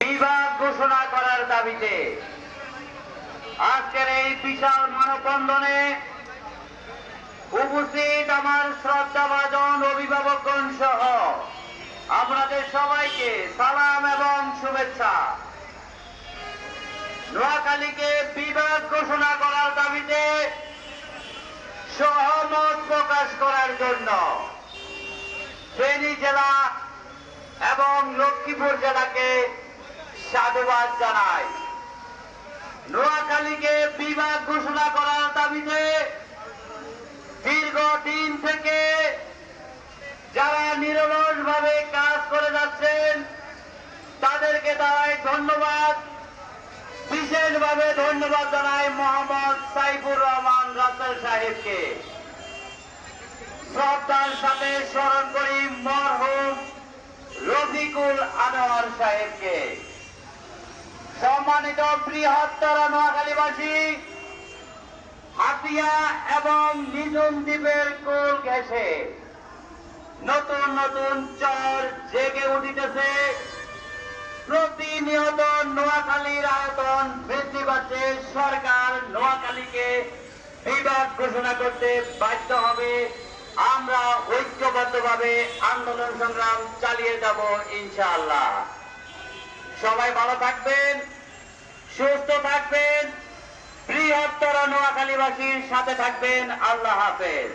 বিভাগ ঘোষণা করার দাবিতে আজকের এই বিশাল মানববন্ধনে উপস্থিত আমার শ্রদ্ধাভাজন অভিভাবকগণ সহ আপনাদের সবাইকে সালাম এবং শুভেচ্ছা। নোয়াখালীকে বিভাগ ঘোষণা করার দাবিতে সহমত প্রকাশ করার জন্য ফেনী জেলা এবং লক্ষ্মীপুর জেলাকে সাধুবাদ জানাই। নোয়াখালীকে বিভাগ ঘোষণা করার দাবিতে দীর্ঘদিন থেকে যারা নিরলস ভাবে কাজ করে যাচ্ছেন, তাদেরকে তাই ধন্যবাদ। বিশেষভাবে ধন্যবাদ জানাই মোহাম্মদ সাইফুর রহমান রাসেল সাহেবকে। শ্রদ্ধার সাথে স্মরণ করি মরহুম রফিকুল আনোয়ার সাহেবকে। সম্মানিত বৃহত্তর নোয়াখালীবাসী, হাতিয়া এবং নিজুম দ্বীপের কোল ঘেঁষে নতুন নতুন চর জেগে উঠিতেছে। প্রতিনিয়ত নোয়াখালীর আয়তন বৃদ্ধি পাচ্ছে। সরকার নোয়াখালীকে বিভাগ ঘোষণা করতে বাধ্য হবে। আমরা ঐক্যবদ্ধভাবে আন্দোলন সংগ্রাম চালিয়ে যাব ইনশাআল্লাহ। সবাই ভালো থাকবেন সুস্থ থাকবেন বৃহত্তর নোয়াখালীবাসীর সাথে থাকবেন। আল্লাহ হাফেজ।